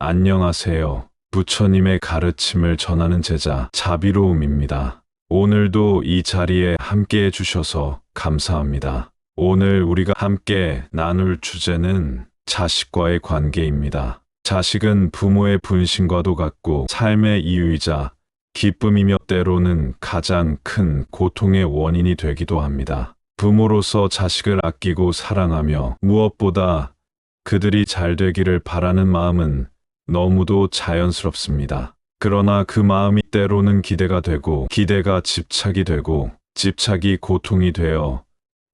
안녕하세요. 부처님의 가르침을 전하는 제자 자비로움입니다. 오늘도 이 자리에 함께 해주셔서 감사합니다. 오늘 우리가 함께 나눌 주제는 자식과의 관계입니다. 자식은 부모의 분신과도 같고 삶의 이유이자 기쁨이며 때로는 가장 큰 고통의 원인이 되기도 합니다. 부모로서 자식을 아끼고 사랑하며 무엇보다 그들이 잘 되기를 바라는 마음은 너무도 자연스럽습니다. 그러나 그 마음이 때로는 기대가 되고 기대가 집착이 되고 집착이 고통이 되어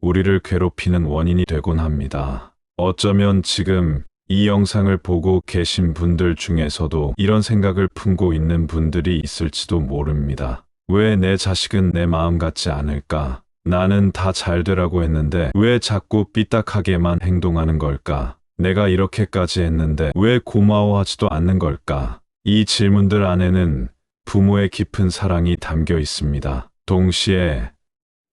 우리를 괴롭히는 원인이 되곤 합니다. 어쩌면 지금 이 영상을 보고 계신 분들 중에서도 이런 생각을 품고 있는 분들이 있을지도 모릅니다. 왜 내 자식은 내 마음 같지 않을까? 나는 다 잘 되라고 했는데 왜 자꾸 삐딱하게만 행동하는 걸까? 내가 이렇게까지 했는데 왜 고마워하지도 않는 걸까? 이 질문들 안에는 부모의 깊은 사랑이 담겨 있습니다. 동시에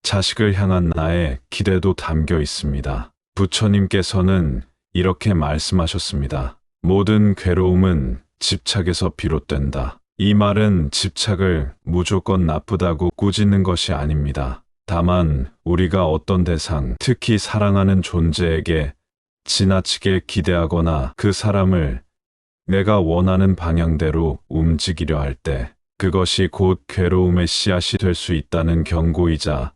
자식을 향한 나의 기대도 담겨 있습니다. 부처님께서는 이렇게 말씀하셨습니다. 모든 괴로움은 집착에서 비롯된다. 이 말은 집착을 무조건 나쁘다고 꾸짖는 것이 아닙니다. 다만 우리가 어떤 대상, 특히 사랑하는 존재에게 지나치게 기대하거나 그 사람을 내가 원하는 방향대로 움직이려 할 때 그것이 곧 괴로움의 씨앗이 될 수 있다는 경고이자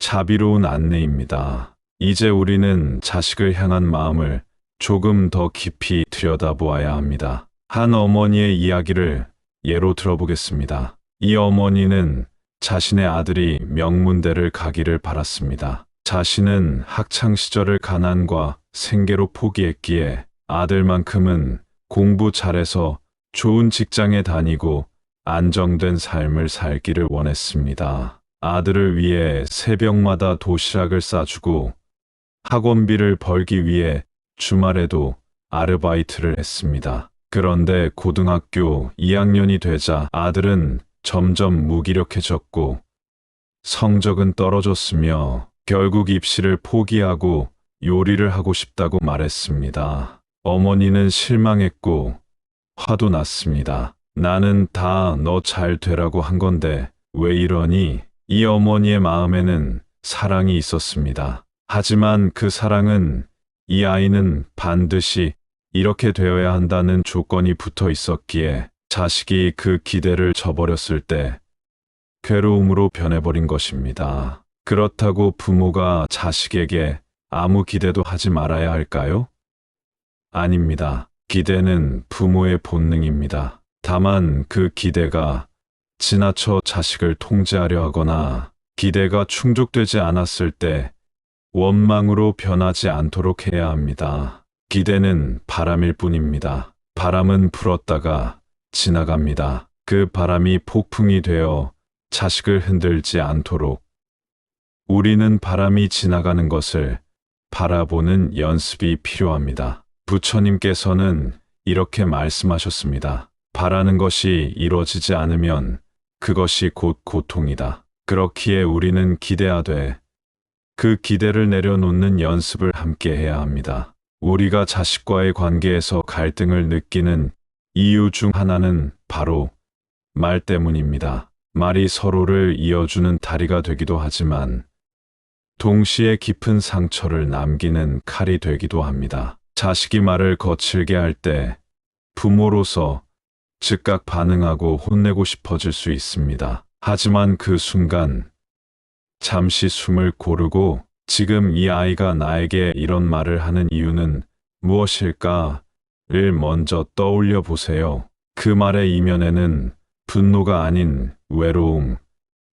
자비로운 안내입니다. 이제 우리는 자식을 향한 마음을 조금 더 깊이 들여다보아야 합니다. 한 어머니의 이야기를 예로 들어보겠습니다. 이 어머니는 자신의 아들이 명문대를 가기를 바랐습니다. 자신은 학창 시절을 가난과 생계로 포기했기에 아들만큼은 공부 잘해서 좋은 직장에 다니고 안정된 삶을 살기를 원했습니다. 아들을 위해 새벽마다 도시락을 싸주고 학원비를 벌기 위해 주말에도 아르바이트를 했습니다. 그런데 고등학교 2학년이 되자 아들은 점점 무기력해졌고 성적은 떨어졌으며 결국 입시를 포기하고 요리를 하고 싶다고 말했습니다. 어머니는 실망했고 화도 났습니다. 나는 다 너 잘 되라고 한 건데 왜 이러니? 이 어머니의 마음에는 사랑이 있었습니다. 하지만 그 사랑은 이 아이는 반드시 이렇게 되어야 한다는 조건이 붙어 있었기에 자식이 그 기대를 저버렸을 때 괴로움으로 변해버린 것입니다. 그렇다고 부모가 자식에게 아무 기대도 하지 말아야 할까요? 아닙니다. 기대는 부모의 본능입니다. 다만 그 기대가 지나쳐 자식을 통제하려 하거나 기대가 충족되지 않았을 때 원망으로 변하지 않도록 해야 합니다. 기대는 바람일 뿐입니다. 바람은 불었다가 지나갑니다. 그 바람이 폭풍이 되어 자식을 흔들지 않도록 우리는 바람이 지나가는 것을 바라보는 연습이 필요합니다. 부처님께서는 이렇게 말씀하셨습니다. 바라는 것이 이루어지지 않으면 그것이 곧 고통이다. 그렇기에 우리는 기대하되 그 기대를 내려놓는 연습을 함께 해야 합니다. 우리가 자식과의 관계에서 갈등을 느끼는 이유 중 하나는 바로 말 때문입니다. 말이 서로를 이어주는 다리가 되기도 하지만 동시에 깊은 상처를 남기는 칼이 되기도 합니다. 자식이 말을 거칠게 할 때 부모로서 즉각 반응하고 혼내고 싶어질 수 있습니다. 하지만 그 순간 잠시 숨을 고르고 지금 이 아이가 나에게 이런 말을 하는 이유는 무엇일까를 먼저 떠올려 보세요. 그 말의 이면에는 분노가 아닌 외로움,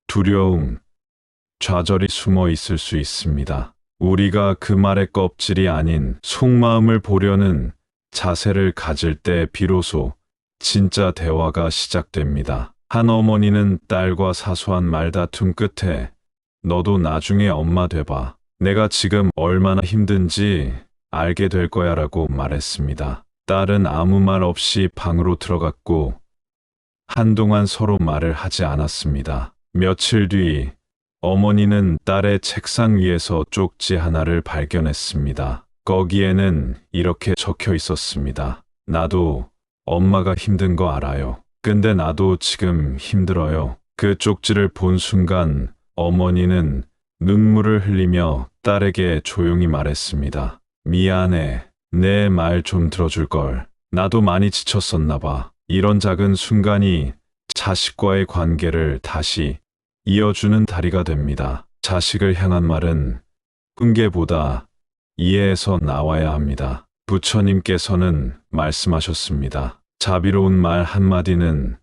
두려움, 좌절이 숨어 있을 수 있습니다. 우리가 그 말의 껍질이 아닌 속마음을 보려는 자세를 가질 때 비로소 진짜 대화가 시작됩니다. 한 어머니는 딸과 사소한 말다툼 끝에 너도 나중에 엄마 돼봐. 내가 지금 얼마나 힘든지 알게 될 거야 라고 말했습니다. 딸은 아무 말 없이 방으로 들어갔고 한동안 서로 말을 하지 않았습니다. 며칠 뒤 어머니는 딸의 책상 위에서 쪽지 하나를 발견했습니다. 거기에는 이렇게 적혀 있었습니다. 나도 엄마가 힘든 거 알아요. 근데 나도 지금 힘들어요. 그 쪽지를 본 순간 어머니는 눈물을 흘리며 딸에게 조용히 말했습니다. 미안해. 내 말 좀 들어줄 걸. 나도 많이 지쳤었나 봐. 이런 작은 순간이 자식과의 관계를 다시 이어주는 다리가 됩니다. 자식을 향한 말은 끈계보다 이해에서 나와야 합니다. 부처님께서는 말씀하셨습니다. 자비로운 말 한마디는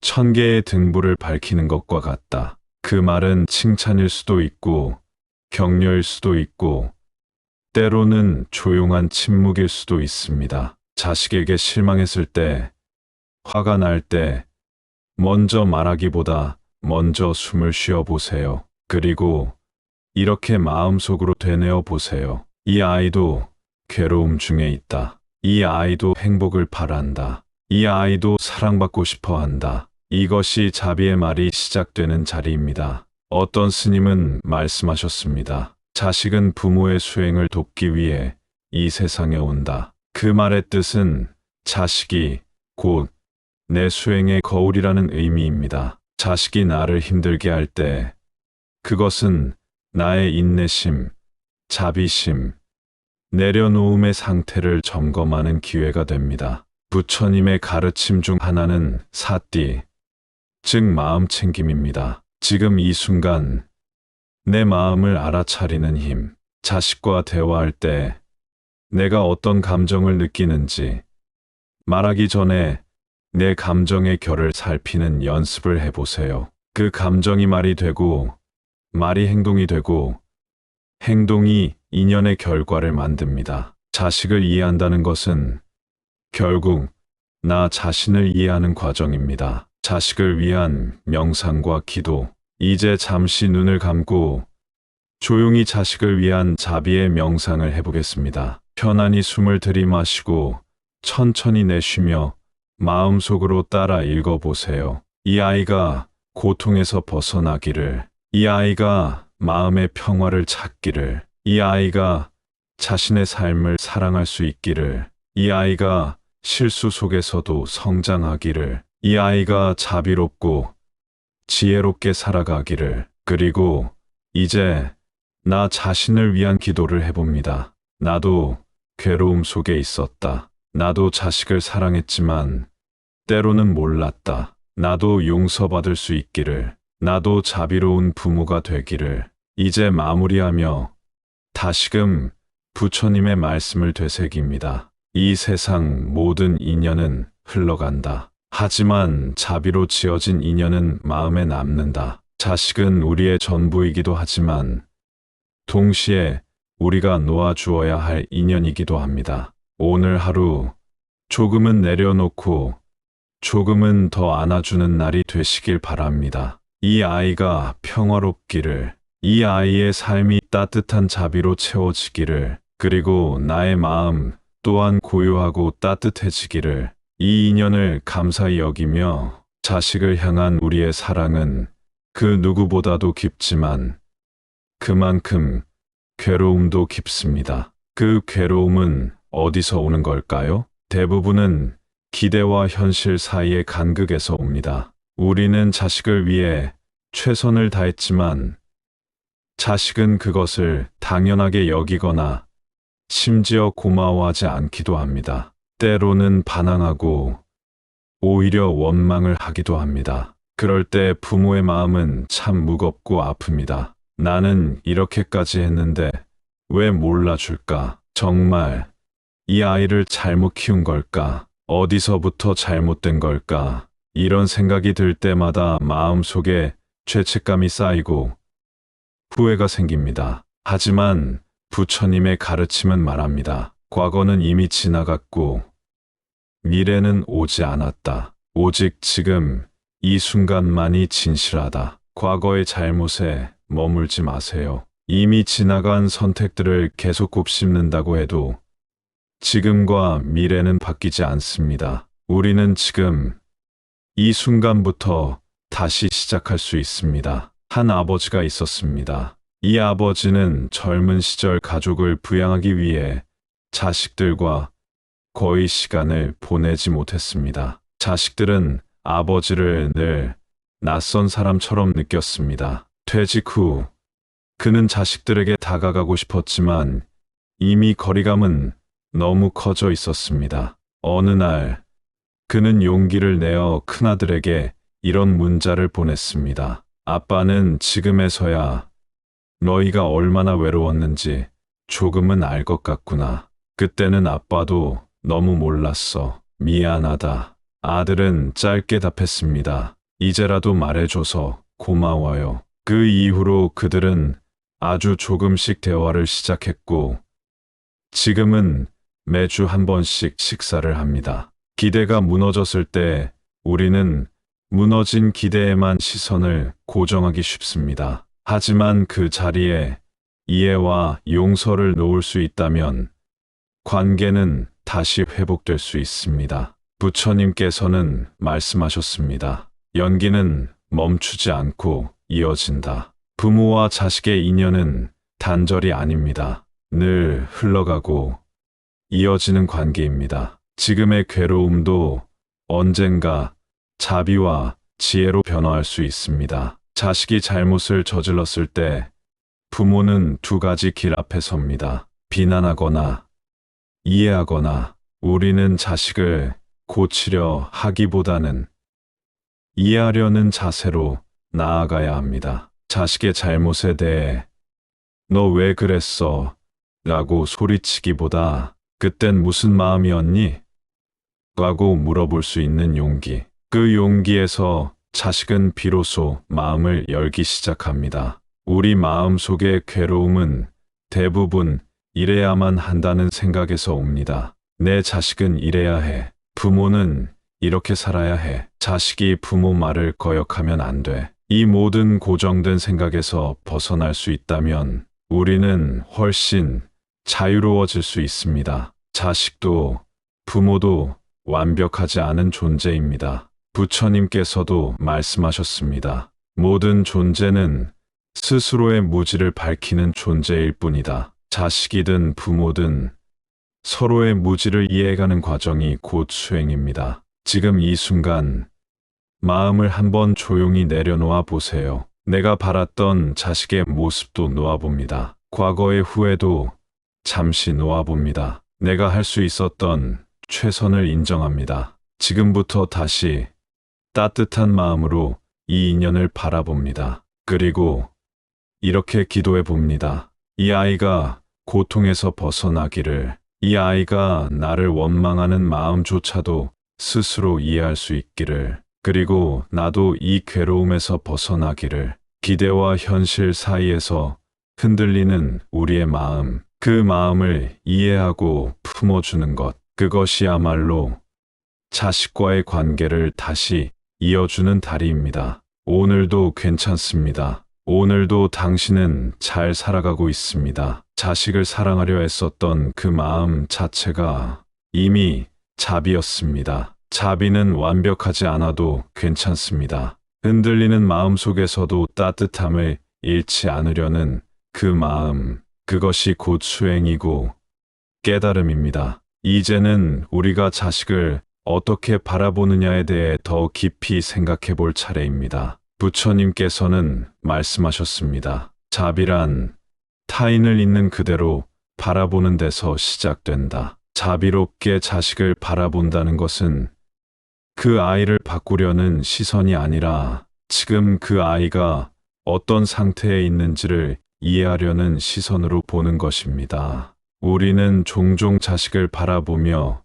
천 개의 등불을 밝히는 것과 같다. 그 말은 칭찬일 수도 있고, 격려일 수도 있고, 때로는 조용한 침묵일 수도 있습니다. 자식에게 실망했을 때, 화가 날 때, 먼저 말하기보다 먼저 숨을 쉬어 보세요. 그리고 이렇게 마음속으로 되뇌어 보세요. 이 아이도 괴로움 중에 있다. 이 아이도 행복을 바란다. 이 아이도 사랑받고 싶어 한다. 이것이 자비의 말이 시작되는 자리입니다. 어떤 스님은 말씀하셨습니다. 자식은 부모의 수행을 돕기 위해 이 세상에 온다. 그 말의 뜻은 자식이 곧 내 수행의 거울이라는 의미입니다. 자식이 나를 힘들게 할 때 그것은 나의 인내심, 자비심, 내려놓음의 상태를 점검하는 기회가 됩니다. 부처님의 가르침 중 하나는 사띠, 즉 마음 챙김입니다. 지금 이 순간 내 마음을 알아차리는 힘, 자식과 대화할 때 내가 어떤 감정을 느끼는지 말하기 전에 내 감정의 결을 살피는 연습을 해보세요. 그 감정이 말이 되고 말이 행동이 되고 행동이 인연의 결과를 만듭니다. 자식을 이해한다는 것은 결국 나 자신을 이해하는 과정입니다. 자식을 위한 명상과 기도. 이제 잠시 눈을 감고 조용히 자식을 위한 자비의 명상을 해보겠습니다. 편안히 숨을 들이마시고 천천히 내쉬며 마음속으로 따라 읽어보세요. 이 아이가 고통에서 벗어나기를, 이 아이가 마음의 평화를 찾기를, 이 아이가 자신의 삶을 사랑할 수 있기를, 이 아이가 실수 속에서도 성장하기를, 이 아이가 자비롭고 지혜롭게 살아가기를, 그리고 이제 나 자신을 위한 기도를 해봅니다. 나도 괴로움 속에 있었다. 나도 자식을 사랑했지만 때로는 몰랐다. 나도 용서받을 수 있기를, 나도 자비로운 부모가 되기를, 이제 마무리하며 다시금 부처님의 말씀을 되새깁니다. 이 세상 모든 인연은 흘러간다. 하지만 자비로 지어진 인연은 마음에 남는다. 자식은 우리의 전부이기도 하지만 동시에 우리가 놓아주어야 할 인연이기도 합니다. 오늘 하루 조금은 내려놓고 조금은 더 안아주는 날이 되시길 바랍니다. 이 아이가 평화롭기를, 이 아이의 삶이 따뜻한 자비로 채워지기를, 그리고 나의 마음 또한 고요하고 따뜻해지기를, 이 인연을 감사히 여기며 자식을 향한 우리의 사랑은 그 누구보다도 깊지만 그만큼 괴로움도 깊습니다. 그 괴로움은 어디서 오는 걸까요? 대부분은 기대와 현실 사이의 간극에서 옵니다. 우리는 자식을 위해 최선을 다했지만 자식은 그것을 당연하게 여기거나 심지어 고마워하지 않기도 합니다. 때로는 반항하고 오히려 원망을 하기도 합니다. 그럴 때 부모의 마음은 참 무겁고 아픕니다. 나는 이렇게까지 했는데 왜 몰라줄까? 정말 이 아이를 잘못 키운 걸까? 어디서부터 잘못된 걸까? 이런 생각이 들 때마다 마음속에 죄책감이 쌓이고 후회가 생깁니다. 하지만 부처님의 가르침은 말합니다. 과거는 이미 지나갔고 미래는 오지 않았다. 오직 지금 이 순간만이 진실하다. 과거의 잘못에 머물지 마세요. 이미 지나간 선택들을 계속 곱씹는다고 해도 지금과 미래는 바뀌지 않습니다. 우리는 지금 이 순간부터 다시 시작할 수 있습니다. 한 아버지가 있었습니다. 이 아버지는 젊은 시절 가족을 부양하기 위해 자식들과 거의 시간을 보내지 못했습니다. 자식들은 아버지를 늘 낯선 사람처럼 느꼈습니다. 퇴직 후 그는 자식들에게 다가가고 싶었지만 이미 거리감은 너무 커져 있었습니다. 어느 날 그는 용기를 내어 큰아들에게 이런 문자를 보냈습니다. 아빠는 지금에서야 너희가 얼마나 외로웠는지 조금은 알 것 같구나. 그때는 아빠도 너무 몰랐어. 미안하다. 아들은 짧게 답했습니다. 이제라도 말해줘서 고마워요. 그 이후로 그들은 아주 조금씩 대화를 시작했고, 지금은 매주 한 번씩 식사를 합니다. 기대가 무너졌을 때 우리는 무너진 기대에만 시선을 고정하기 쉽습니다. 하지만 그 자리에 이해와 용서를 놓을 수 있다면 관계는 다시 회복될 수 있습니다. 부처님께서는 말씀하셨습니다. 연기는 멈추지 않고 이어진다. 부모와 자식의 인연은 단절이 아닙니다. 늘 흘러가고 이어지는 관계입니다. 지금의 괴로움도 언젠가 자비와 지혜로 변화할 수 있습니다. 자식이 잘못을 저질렀을 때 부모는 두 가지 길 앞에 섭니다. 비난하거나 이해하거나 우리는 자식을 고치려 하기보다는 이해하려는 자세로 나아가야 합니다. 자식의 잘못에 대해 너 왜 그랬어? 라고 소리치기보다 그땐 무슨 마음이었니? 라고 물어볼 수 있는 용기. 그 용기에서 자식은 비로소 마음을 열기 시작합니다. 우리 마음 속의 괴로움은 대부분 이래야만 한다는 생각에서 옵니다. 내 자식은 이래야 해. 부모는 이렇게 살아야 해. 자식이 부모 말을 거역하면 안 돼. 이 모든 고정된 생각에서 벗어날 수 있다면 우리는 훨씬 자유로워질 수 있습니다. 자식도 부모도 완벽하지 않은 존재입니다. 부처님께서도 말씀하셨습니다. 모든 존재는 스스로의 무지를 밝히는 존재일 뿐이다. 자식이든 부모든 서로의 무지를 이해해가는 과정이 곧 수행입니다. 지금 이 순간 마음을 한번 조용히 내려놓아 보세요. 내가 바랐던 자식의 모습도 놓아봅니다. 과거의 후회도 잠시 놓아봅니다. 내가 할 수 있었던 최선을 인정합니다. 지금부터 다시 따뜻한 마음으로 이 인연을 바라봅니다. 그리고 이렇게 기도해 봅니다. 이 아이가 고통에서 벗어나기를, 이 아이가 나를 원망하는 마음조차도 스스로 이해할 수 있기를, 그리고 나도 이 괴로움에서 벗어나기를, 기대와 현실 사이에서 흔들리는 우리의 마음, 그 마음을 이해하고 품어주는 것, 그것이야말로 자식과의 관계를 다시 이어주는 다리입니다. 오늘도 괜찮습니다. 오늘도 당신은 잘 살아가고 있습니다. 자식을 사랑하려 했었던 그 마음 자체가 이미 자비였습니다. 자비는 완벽하지 않아도 괜찮습니다. 흔들리는 마음 속에서도 따뜻함을 잃지 않으려는 그 마음, 그것이 곧 수행이고 깨달음입니다. 이제는 우리가 자식을 어떻게 바라보느냐에 대해 더 깊이 생각해 볼 차례입니다. 부처님께서는 말씀하셨습니다. 자비란 타인을 있는 그대로 바라보는 데서 시작된다. 자비롭게 자식을 바라본다는 것은 그 아이를 바꾸려는 시선이 아니라 지금 그 아이가 어떤 상태에 있는지를 이해하려는 시선으로 보는 것입니다. 우리는 종종 자식을 바라보며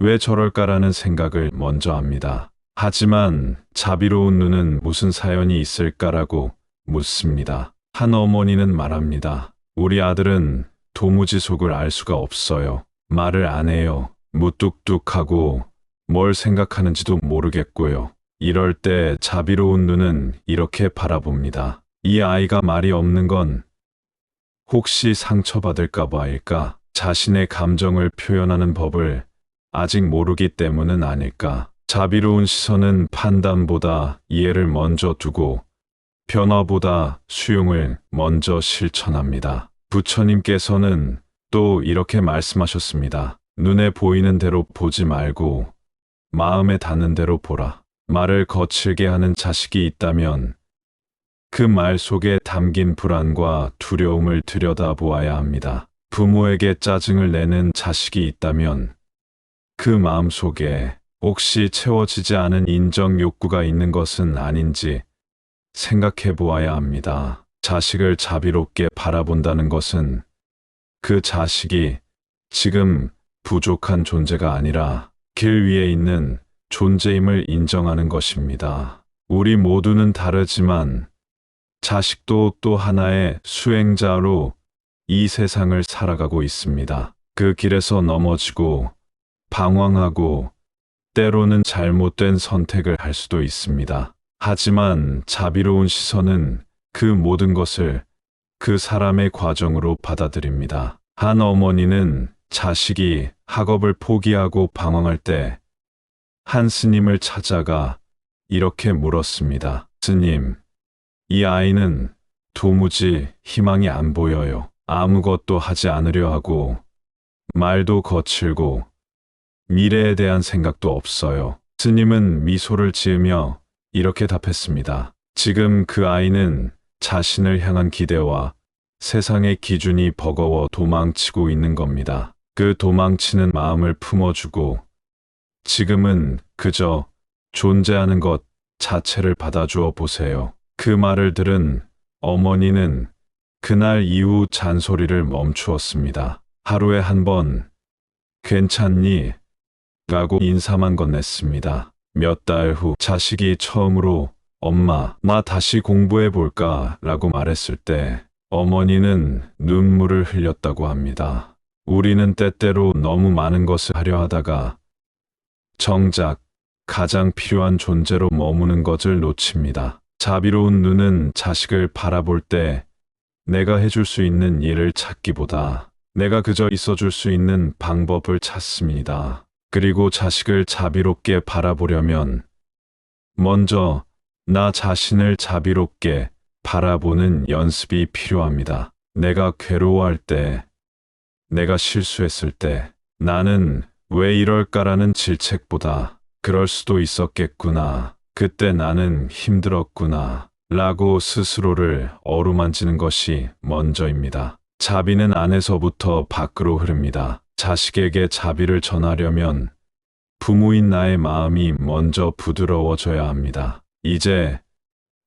왜 저럴까라는 생각을 먼저 합니다. 하지만 자비로운 눈은 무슨 사연이 있을까라고 묻습니다. 한 어머니는 말합니다. 우리 아들은 도무지 속을 알 수가 없어요. 말을 안 해요. 무뚝뚝하고 뭘 생각하는지도 모르겠고요. 이럴 때 자비로운 눈은 이렇게 바라봅니다. 이 아이가 말이 없는 건 혹시 상처받을까 봐일까? 자신의 감정을 표현하는 법을 아직 모르기 때문은 아닐까? 자비로운 시선은 판단보다 이해를 먼저 두고 변화보다 수용을 먼저 실천합니다. 부처님께서는 또 이렇게 말씀하셨습니다. 눈에 보이는 대로 보지 말고 마음에 닿는 대로 보라. 말을 거칠게 하는 자식이 있다면 그 말 속에 담긴 불안과 두려움을 들여다보아야 합니다. 부모에게 짜증을 내는 자식이 있다면 그 마음 속에 혹시 채워지지 않은 인정 욕구가 있는 것은 아닌지 생각해 보아야 합니다. 자식을 자비롭게 바라본다는 것은 그 자식이 지금 부족한 존재가 아니라 길 위에 있는 존재임을 인정하는 것입니다. 우리 모두는 다르지만 자식도 또 하나의 수행자로 이 세상을 살아가고 있습니다. 그 길에서 넘어지고 방황하고 때로는 잘못된 선택을 할 수도 있습니다. 하지만 자비로운 시선은 그 모든 것을 그 사람의 과정으로 받아들입니다. 한 어머니는 자식이 학업을 포기하고 방황할 때 한 스님을 찾아가 이렇게 물었습니다. 스님, 이 아이는 도무지 희망이 안 보여요. 아무것도 하지 않으려 하고 말도 거칠고 미래에 대한 생각도 없어요. 스님은 미소를 지으며 이렇게 답했습니다. 지금 그 아이는 자신을 향한 기대와 세상의 기준이 버거워 도망치고 있는 겁니다. 그 도망치는 마음을 품어주고 지금은 그저 존재하는 것 자체를 받아주어 보세요. 그 말을 들은 어머니는 그날 이후 잔소리를 멈추었습니다. 하루에 한 번, 괜찮니? 라고 인사만 건넸습니다. 몇 달 후 자식이 처음으로 엄마, 나 다시 공부해 볼까? 라고 말했을 때 어머니는 눈물을 흘렸다고 합니다. 우리는 때때로 너무 많은 것을 하려 하다가 정작 가장 필요한 존재로 머무는 것을 놓칩니다. 자비로운 눈은 자식을 바라볼 때 내가 해줄 수 있는 일을 찾기보다 내가 그저 있어줄 수 있는 방법을 찾습니다. 그리고 자식을 자비롭게 바라보려면 먼저 나 자신을 자비롭게 바라보는 연습이 필요합니다. 내가 괴로워할 때, 내가 실수했을 때, 나는 왜 이럴까라는 질책보다 그럴 수도 있었겠구나. 그때 나는 힘들었구나. 라고 스스로를 어루만지는 것이 먼저입니다. 자비는 안에서부터 밖으로 흐릅니다. 자식에게 자비를 전하려면 부모인 나의 마음이 먼저 부드러워져야 합니다. 이제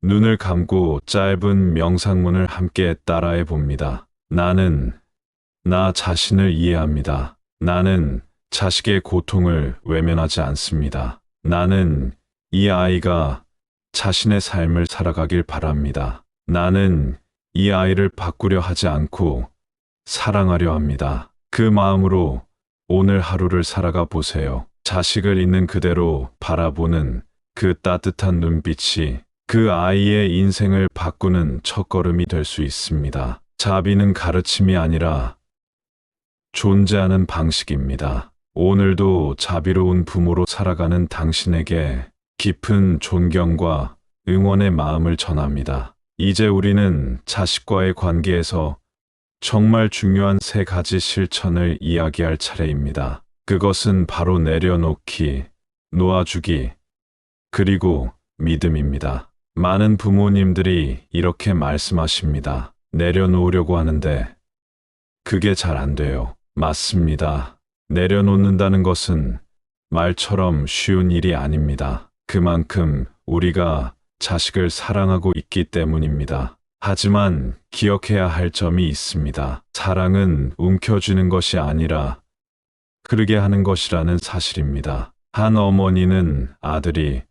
눈을 감고 짧은 명상문을 함께 따라해 봅니다. 나는 나 자신을 이해합니다. 나는 자식의 고통을 외면하지 않습니다. 나는 이 아이가 자신의 삶을 살아가길 바랍니다. 나는 이 아이를 바꾸려 하지 않고 사랑하려 합니다. 그 마음으로 오늘 하루를 살아가 보세요. 자식을 있는 그대로 바라보는 그 따뜻한 눈빛이 그 아이의 인생을 바꾸는 첫걸음이 될 수 있습니다. 자비는 가르침이 아니라 존재하는 방식입니다. 오늘도 자비로운 부모로 살아가는 당신에게 깊은 존경과 응원의 마음을 전합니다. 이제 우리는 자식과의 관계에서 정말 중요한 세 가지 실천을 이야기할 차례입니다. 그것은 바로 내려놓기, 놓아주기, 그리고 믿음입니다. 많은 부모님들이 이렇게 말씀하십니다. 내려놓으려고 하는데 그게 잘 안 돼요. 맞습니다. 내려놓는다는 것은 말처럼 쉬운 일이 아닙니다. 그만큼 우리가 자식을 사랑하고 있기 때문입니다. 하지만 기억해야 할 점이 있습니다. 사랑은 움켜쥐는 것이 아니라 흐르게 하는 것이라는 사실입니다. 한 어머니는 아들이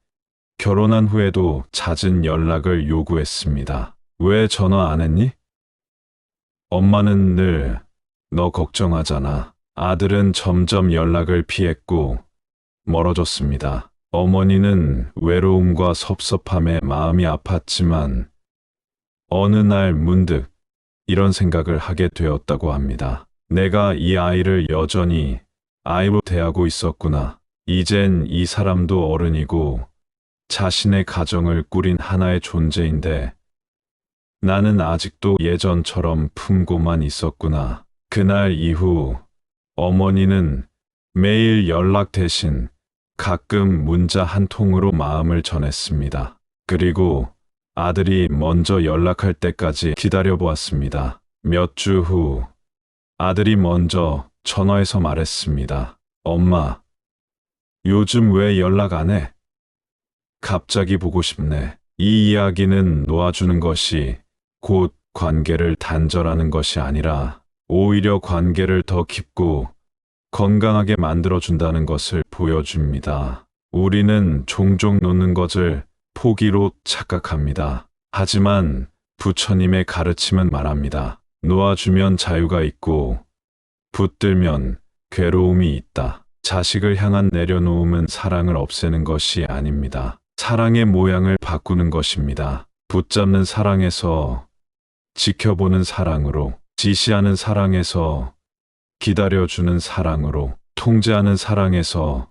결혼한 후에도 잦은 연락을 요구했습니다. 왜 전화 안 했니? 엄마는 늘 너 걱정하잖아. 아들은 점점 연락을 피했고 멀어졌습니다. 어머니는 외로움과 섭섭함에 마음이 아팠지만 어느 날 문득 이런 생각을 하게 되었다고 합니다. 내가 이 아이를 여전히 아이로 대하고 있었구나. 이젠 이 사람도 어른이고 자신의 가정을 꾸린 하나의 존재인데 나는 아직도 예전처럼 품고만 있었구나. 그날 이후 어머니는 매일 연락 대신 가끔 문자 한 통으로 마음을 전했습니다. 그리고 아들이 먼저 연락할 때까지 기다려 보았습니다. 몇 주 후 아들이 먼저 전화해서 말했습니다. 엄마, 요즘 왜 연락 안 해? 갑자기 보고 싶네. 이 이야기는 놓아주는 것이 곧 관계를 단절하는 것이 아니라 오히려 관계를 더 깊고 건강하게 만들어준다는 것을 보여줍니다. 우리는 종종 놓는 것을 포기로 착각합니다. 하지만 부처님의 가르침은 말합니다. 놓아주면 자유가 있고 붙들면 괴로움이 있다. 자식을 향한 내려놓음은 사랑을 없애는 것이 아닙니다. 사랑의 모양을 바꾸는 것입니다. 붙잡는 사랑에서 지켜보는 사랑으로, 지시하는 사랑에서 기다려주는 사랑으로, 통제하는 사랑에서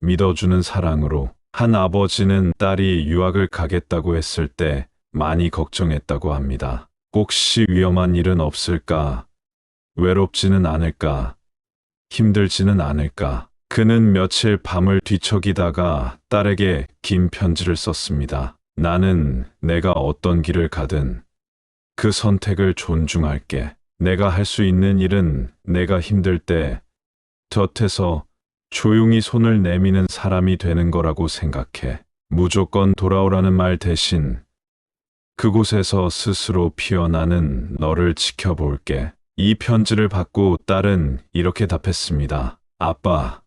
믿어주는 사랑으로, 한 아버지는 딸이 유학을 가겠다고 했을 때 많이 걱정했다고 합니다. 혹시 위험한 일은 없을까? 외롭지는 않을까? 힘들지는 않을까? 그는 며칠 밤을 뒤척이다가 딸에게 긴 편지를 썼습니다. 나는 내가 어떤 길을 가든 그 선택을 존중할게. 내가 할 수 있는 일은 내가 힘들 때 곁에서 조용히 손을 내미는 사람이 되는 거라고 생각해. 무조건 돌아오라는 말 대신 그곳에서 스스로 피어나는 너를 지켜볼게. 이 편지를 받고 딸은 이렇게 답했습니다. 아빠,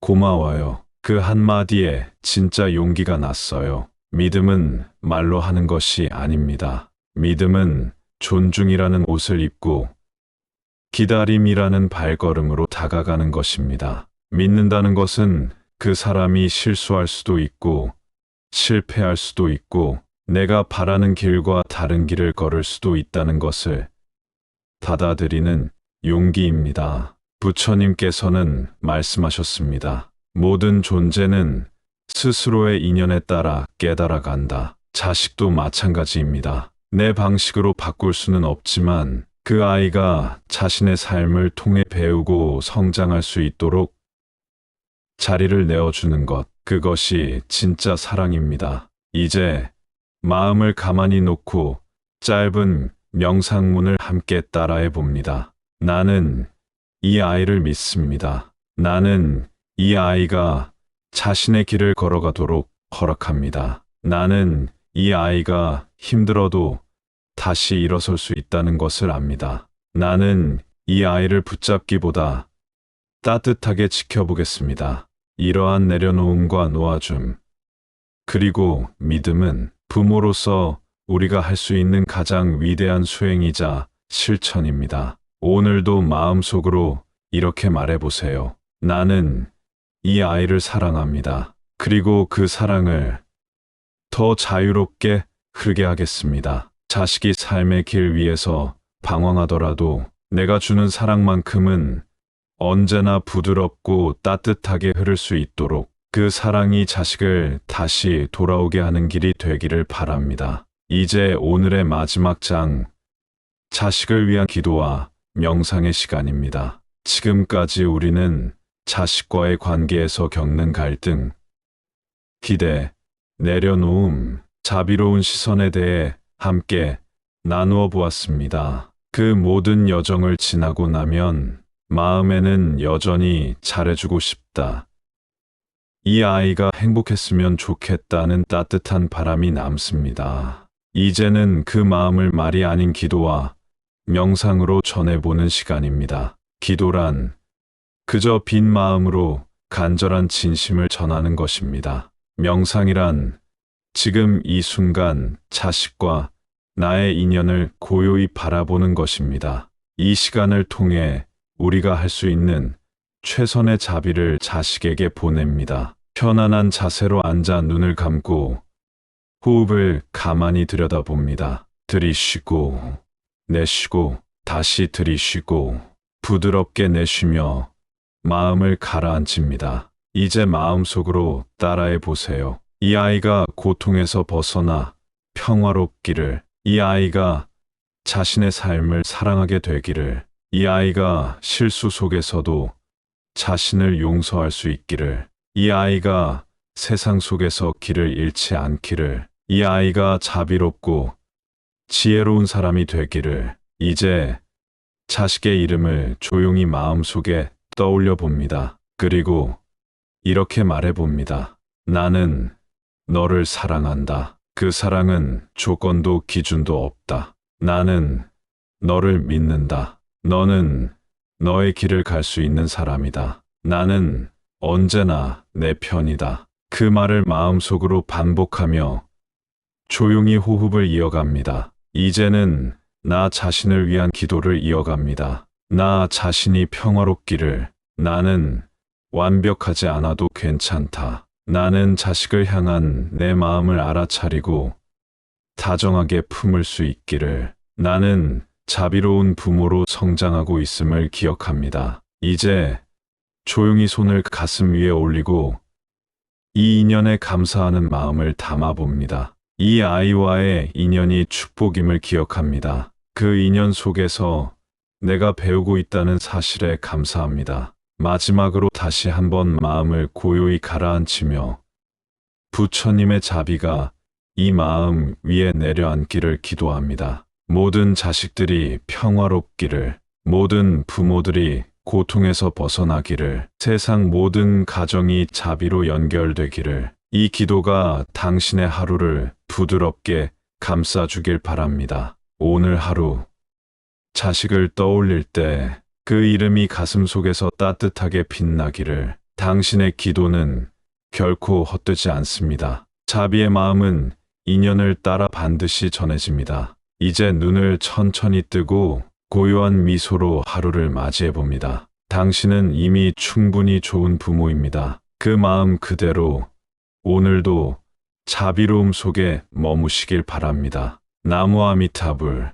고마워요. 그 한마디에 진짜 용기가 났어요. 믿음은 말로 하는 것이 아닙니다. 믿음은 존중이라는 옷을 입고 기다림이라는 발걸음으로 다가가는 것입니다. 믿는다는 것은 그 사람이 실수할 수도 있고 실패할 수도 있고 내가 바라는 길과 다른 길을 걸을 수도 있다는 것을 받아들이는 용기입니다. 부처님께서는 말씀하셨습니다. 모든 존재는 스스로의 인연에 따라 깨달아간다. 자식도 마찬가지입니다. 내 방식으로 바꿀 수는 없지만 그 아이가 자신의 삶을 통해 배우고 성장할 수 있도록 자리를 내어주는 것, 그것이 진짜 사랑입니다. 이제 마음을 가만히 놓고 짧은 명상문을 함께 따라해 봅니다. 나는 이 아이를 믿습니다. 나는 이 아이가 자신의 길을 걸어가도록 허락합니다. 나는 이 아이가 힘들어도 다시 일어설 수 있다는 것을 압니다. 나는 이 아이를 붙잡기보다 따뜻하게 지켜보겠습니다. 이러한 내려놓음과 놓아줌, 그리고 믿음은 부모로서 우리가 할 수 있는 가장 위대한 수행이자 실천입니다. 오늘도 마음속으로 이렇게 말해보세요. 나는 이 아이를 사랑합니다. 그리고 그 사랑을 더 자유롭게 흐르게 하겠습니다. 자식이 삶의 길 위에서 방황하더라도 내가 주는 사랑만큼은 언제나 부드럽고 따뜻하게 흐를 수 있도록 그 사랑이 자식을 다시 돌아오게 하는 길이 되기를 바랍니다. 이제 오늘의 마지막 장, 자식을 위한 기도와 명상의 시간입니다. 지금까지 우리는 자식과의 관계에서 겪는 갈등, 기대, 내려놓음, 자비로운 시선에 대해 함께 나누어 보았습니다. 그 모든 여정을 지나고 나면 마음에는 여전히 잘해주고 싶다. 이 아이가 행복했으면 좋겠다는 따뜻한 바람이 남습니다. 이제는 그 마음을 말이 아닌 기도와 명상으로 전해보는 시간입니다. 기도란 그저 빈 마음으로 간절한 진심을 전하는 것입니다. 명상이란 지금 이 순간 자식과 나의 인연을 고요히 바라보는 것입니다. 이 시간을 통해 우리가 할 수 있는 최선의 자비를 자식에게 보냅니다. 편안한 자세로 앉아 눈을 감고 호흡을 가만히 들여다봅니다. 들이쉬고 내쉬고 다시 들이쉬고 부드럽게 내쉬며 마음을 가라앉힙니다. 이제 마음속으로 따라해 보세요. 이 아이가 고통에서 벗어나 평화롭기를, 이 아이가 자신의 삶을 사랑하게 되기를, 이 아이가 실수 속에서도 자신을 용서할 수 있기를, 이 아이가 세상 속에서 길을 잃지 않기를, 이 아이가 자비롭고 지혜로운 사람이 되기를, 이제 자식의 이름을 조용히 마음속에 떠올려 봅니다. 그리고 이렇게 말해 봅니다. 나는 너를 사랑한다. 그 사랑은 조건도 기준도 없다. 나는 너를 믿는다. 너는 너의 길을 갈 수 있는 사람이다. 나는 언제나 내 편이다. 그 말을 마음속으로 반복하며 조용히 호흡을 이어갑니다. 이제는 나 자신을 위한 기도를 이어갑니다. 나 자신이 평화롭기를 나는 완벽하지 않아도 괜찮다. 나는 자식을 향한 내 마음을 알아차리고 다정하게 품을 수 있기를 나는 자비로운 부모로 성장하고 있음을 기억합니다. 이제 조용히 손을 가슴 위에 올리고 이 인연에 감사하는 마음을 담아봅니다. 이 아이와의 인연이 축복임을 기억합니다. 그 인연 속에서 내가 배우고 있다는 사실에 감사합니다. 마지막으로 다시 한번 마음을 고요히 가라앉히며 부처님의 자비가 이 마음 위에 내려앉기를 기도합니다. 모든 자식들이 평화롭기를, 모든 부모들이 고통에서 벗어나기를, 세상 모든 가정이 자비로 연결되기를, 이 기도가 당신의 하루를 부드럽게 감싸주길 바랍니다. 오늘 하루, 자식을 떠올릴 때 그 이름이 가슴 속에서 따뜻하게 빛나기를, 당신의 기도는 결코 헛되지 않습니다. 자비의 마음은 인연을 따라 반드시 전해집니다. 이제 눈을 천천히 뜨고 고요한 미소로 하루를 맞이해 봅니다. 당신은 이미 충분히 좋은 부모입니다. 그 마음 그대로 오늘도 자비로움 속에 머무시길 바랍니다. 나무 아미타불